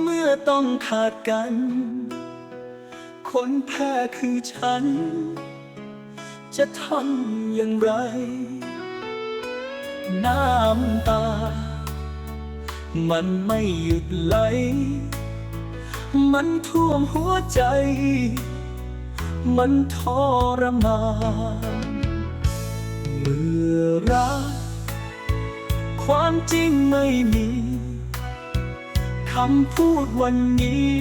เมื่อต้องขาดกัน คนแพ้คือฉัน จะทำอย่างไร น้ำตา มันไม่หยุดไหล มันท่วมหัวใจ มันทรมานเมื่อรักความจริงไม่มี คำพูดวันนี้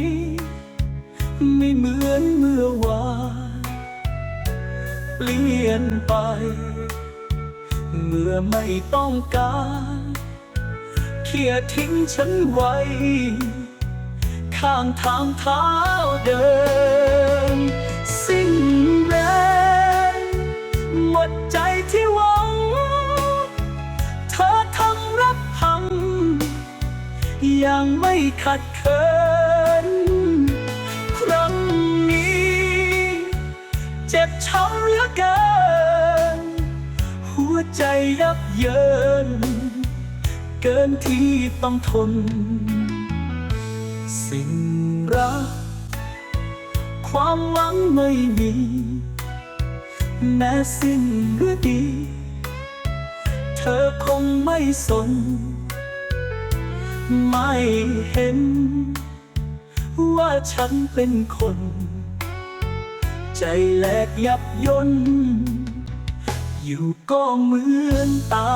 ไม่เหมือนเมื่อวานเปลี่ยนไป เมื่อไม่ต้องการเขี่ยทิ้งฉันไว้ ข้างทางเท้าเดิน สิ้นแรงหมด ขัดเขินครั้งนี้ เจ็บช้ำเหลือเกิน หัวใจยับเยิน เกินที่ต้องทน สิ่งรัก ความหวังไม่มีแม้สิ้นฤดี เธอคงไม่สน ไม่เห็น ว่าฉันเป็นคน ใจแหลกยับยนอยู่ก็เหมือนตา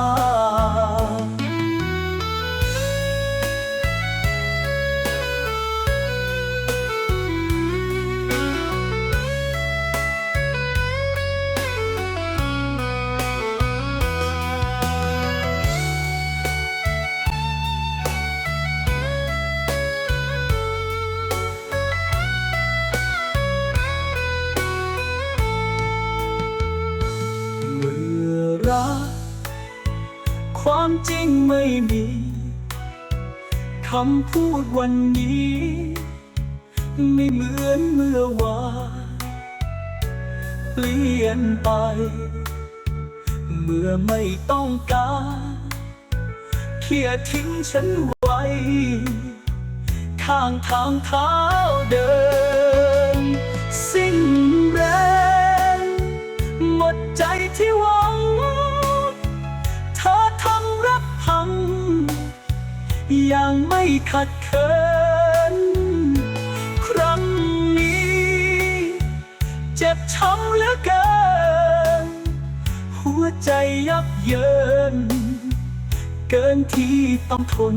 ความจริงไม่มีคำพูดวันนี้ ไม่เหมือนเมื่อวานเปลี่ยนไป เมื่อไม่ต้องการเขี่ยทิ้งฉันไว้ ข้างทางเท้าเดิน ยังไม่ขัดเขิน ครั้งนี้ เจ็บช้ำเหลือเกิน หัวใจยับเยิน เกินที่ต้องทน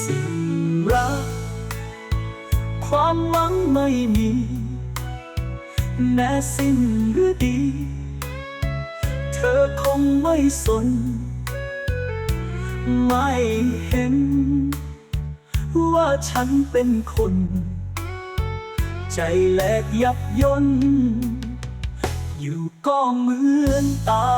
สิ่งรัก ความหวังไม่มีแม้สิ้นฤดี เธอคงไม่สน ไม่เห็น ว่าฉันเป็นคน ใจแหลกยับยนอยู่ก็เหมือนตา